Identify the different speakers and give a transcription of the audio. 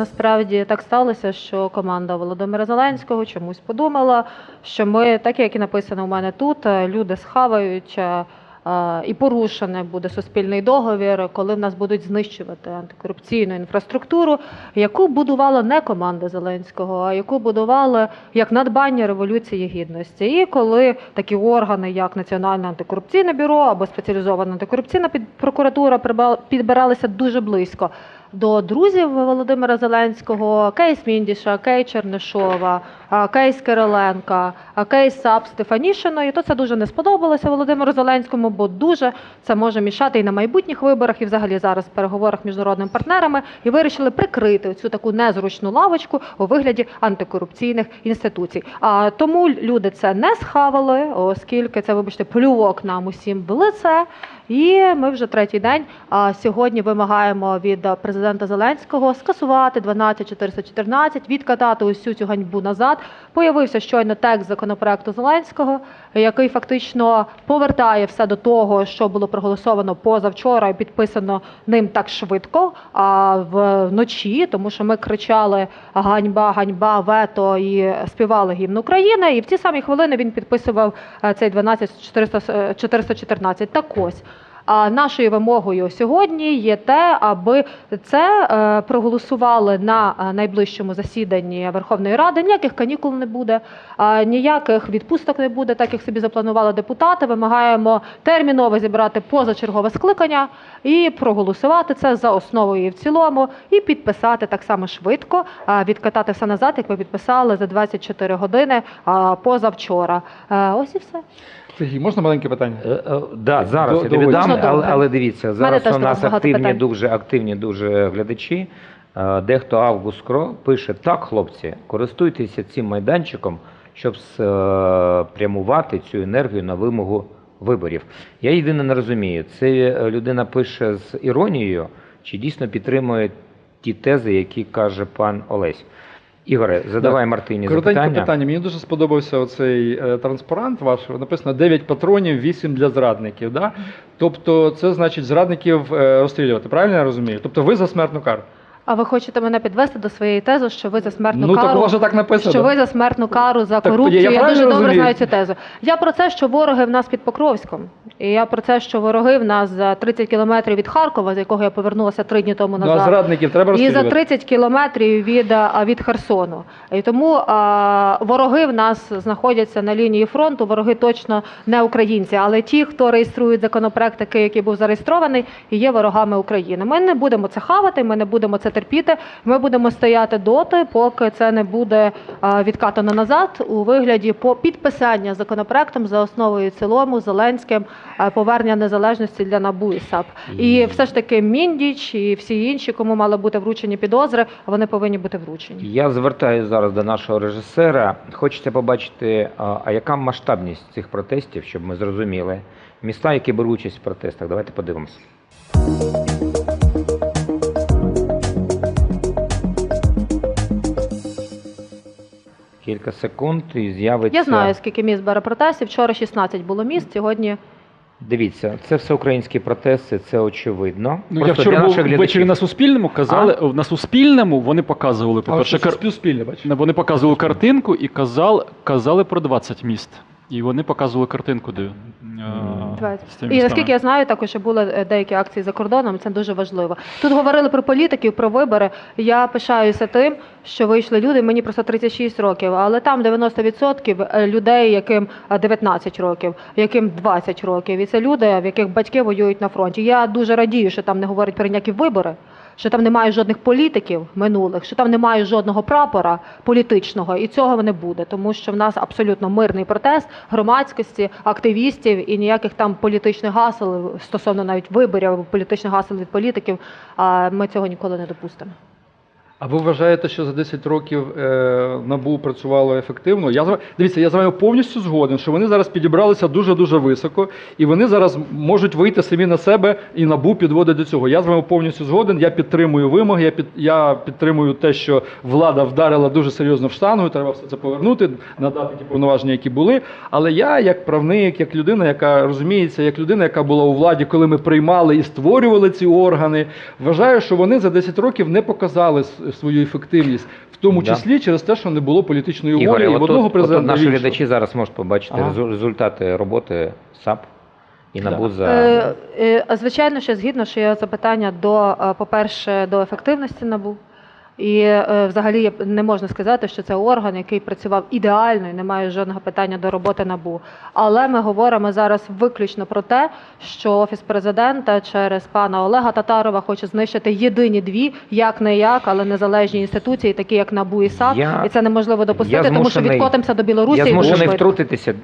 Speaker 1: Насправді так сталося, що команда Володимира Зеленського чомусь подумала, що ми, так як і написано у мене тут, е, люди схавають е, е, і порушений буде суспільний договір, коли в нас будуть знищувати антикорупційну інфраструктуру, яку будувала не команда Зеленського, а яку будували як надбання революції гідності. І коли такі органи, як Національне антикорупційне бюро або спеціалізована антикорупційна прокуратура, підбиралися дуже близько до друзів Володимира Зеленського, кейс Міндіша, Кей Чернишова, кейс Кириленка, кейс САП Стефанішиної, то це дуже не сподобалося Володимиру Зеленському, бо дуже це може мішати і на майбутніх виборах, і взагалі зараз в переговорах між міжнародними партнерами, і вирішили прикрити цю таку незручну лавочку у вигляді антикорупційних інституцій. А тому люди це не схавали, оскільки це, вибачте, плювок нам усім в лице. І ми вже третій день а, сьогодні вимагаємо від президента Зеленського скасувати 12414, відкатати усю цю ганьбу назад. Появився щойно текст законопроекту Зеленського, який фактично повертає все до того, що було проголосовано позавчора і підписано ним так швидко, а вночі, тому що ми кричали ганьба, ганьба, вето і співали гімн України. І в ті самі хвилини він підписував е, цей 12414. Так ось. А нашою вимогою сьогодні є те, аби це е, проголосували на е, найближчому засіданні Верховної Ради. Ніяких канікул не буде, ніяких відпусток не буде, так як собі запланували депутати. Вимагаємо терміново зібрати позачергове скликання і проголосувати це за основою і в цілому, і підписати так само швидко, відкатати все назад, як ви підписали за 24 години позавчора. Е, Ось і все.
Speaker 2: Сергій, можна маленьке питання?
Speaker 3: Е, е, Да, зараз
Speaker 2: До-
Speaker 3: я тобі
Speaker 2: доводь.
Speaker 3: дам,
Speaker 1: Можна
Speaker 3: але, але дивіться, зараз
Speaker 1: теж
Speaker 3: у нас
Speaker 1: багато
Speaker 3: активні,
Speaker 1: питань.
Speaker 3: дуже активні дуже глядачі. Е, Дехто Август Кро пише: так, хлопці, користуйтеся цим майданчиком, щоб спрямувати цю енергію на вимогу виборів. Я єдине не розумію, це е, людина пише з іронією, чи дійсно підтримує ті тези, які каже пан Олесь. Ігоре, задавай Мартині
Speaker 2: Коротеньке
Speaker 3: запитання.
Speaker 2: питання. Мені дуже сподобався оцей е, транспарант ваш. Написано 9 патронів, 8 для зрадників. Да? Тобто, це значить зрадників е, розстрілювати. Правильно я розумію? Тобто ви за смертну кару.
Speaker 1: А ви хочете мене підвести до своєї тези, що ви за смертну
Speaker 2: ну так
Speaker 1: кару?
Speaker 2: же так написано.
Speaker 1: Що ви за смертну кару за
Speaker 2: Так,
Speaker 1: корупцію?
Speaker 2: я
Speaker 1: Я, дуже добре знаю цю тезу. Я про це, що вороги в нас під Покровськом, і я про це, що вороги в нас за 30 кілометрів від Харкова, з якого я повернулася три дні тому
Speaker 2: Ну, а
Speaker 1: назад.
Speaker 2: зрадників треба
Speaker 1: І за
Speaker 2: розстрілювати.
Speaker 1: 30 кілометрів від, від Херсону. І тому а, вороги в нас знаходяться на лінії фронту. Вороги точно не українці, але ті, хто реєструють законопроект, такий, який був зареєстрований, і є ворогами України. Ми не будемо це хавати, ми не будемо це терпіти. Ми будемо стояти доти, поки це не буде відкатано назад у вигляді по підписання законопроектом за основою і цілому Зеленським повернення незалежності для НАБУ і САП. І все ж таки Міндіч і всі інші, кому мали бути вручені підозри, вони повинні бути вручені.
Speaker 3: Я звертаюся зараз до нашого режисера. Хочеться побачити, а, а яка масштабність цих протестів, щоб ми зрозуміли. Міста, які беруть участь в протестах. Давайте подивимося. Кілька секунд і з'явиться.
Speaker 1: Я знаю, скільки міст бере протестів. Вчора 16 було міст, сьогодні
Speaker 3: Дивіться, це всеукраїнські протести, це очевидно.
Speaker 4: Ну, я вчора був ввечері на Суспільному, казали, на Суспільному вони показували, по-перше, кар... вони показували картинку і казали, казали про 20 міст. І вони показували картинку, де е.
Speaker 1: І наскільки я знаю, також були е, деякі акції за кордоном. Це дуже важливо. Тут говорили про політиків, про вибори. Я пишаюся тим, що вийшли люди. Мені просто 36 років, але там 90% е, людей, яким е, 19 років, яким 20 років. І це люди, в яких батьки воюють на фронті. Я дуже радію, що там не говорять про ніякі вибори. Що там немає жодних політиків минулих, що там немає жодного прапора політичного, і цього не буде, тому що в нас абсолютно мирний протест громадськості, активістів і ніяких там політичних гасел стосовно навіть виборів політичних гасел від політиків. А ми цього ніколи не допустимо.
Speaker 2: А ви вважаєте, що за 10 років е, НАБУ працювало ефективно? Я дивіться, я з вами повністю згоден, що вони зараз підібралися дуже дуже високо, і вони зараз можуть вийти самі на себе, і НАБУ підводить до цього. Я з вами повністю згоден. Я підтримую вимоги. Я під я підтримую те, що влада вдарила дуже серйозно в штангу. Треба все це повернути, надати ті повноваження, які були. Але я, як правник, як людина, яка розуміється, як людина, яка була у владі, коли ми приймали і створювали ці органи, вважаю, що вони за 10 років не показали свою ефективність, в тому
Speaker 3: Да.
Speaker 2: числі через те, що не було політичної волі і в одного президента.
Speaker 3: наші
Speaker 2: іншого.
Speaker 3: глядачі зараз можуть побачити
Speaker 2: Ага.
Speaker 3: резу- результати роботи САП і
Speaker 2: Да.
Speaker 3: НАБУ за
Speaker 1: Е, е, Звичайно, що згідно, що є запитання до, е, по-перше, до ефективності НАБУ. І е, взагалі не можна сказати, що це орган, який працював ідеально і не має жодного питання до роботи НАБУ. Але ми говоримо зараз виключно про те, що офіс президента через пана Олега Татарова хоче знищити єдині дві, як не як, але незалежні інституції, такі як НАБУ і САП.
Speaker 3: Я-
Speaker 1: і це неможливо допустити, тому що відкотимося до Білорусі
Speaker 3: я
Speaker 1: і
Speaker 3: змушений
Speaker 1: швидко.
Speaker 3: втрутитися.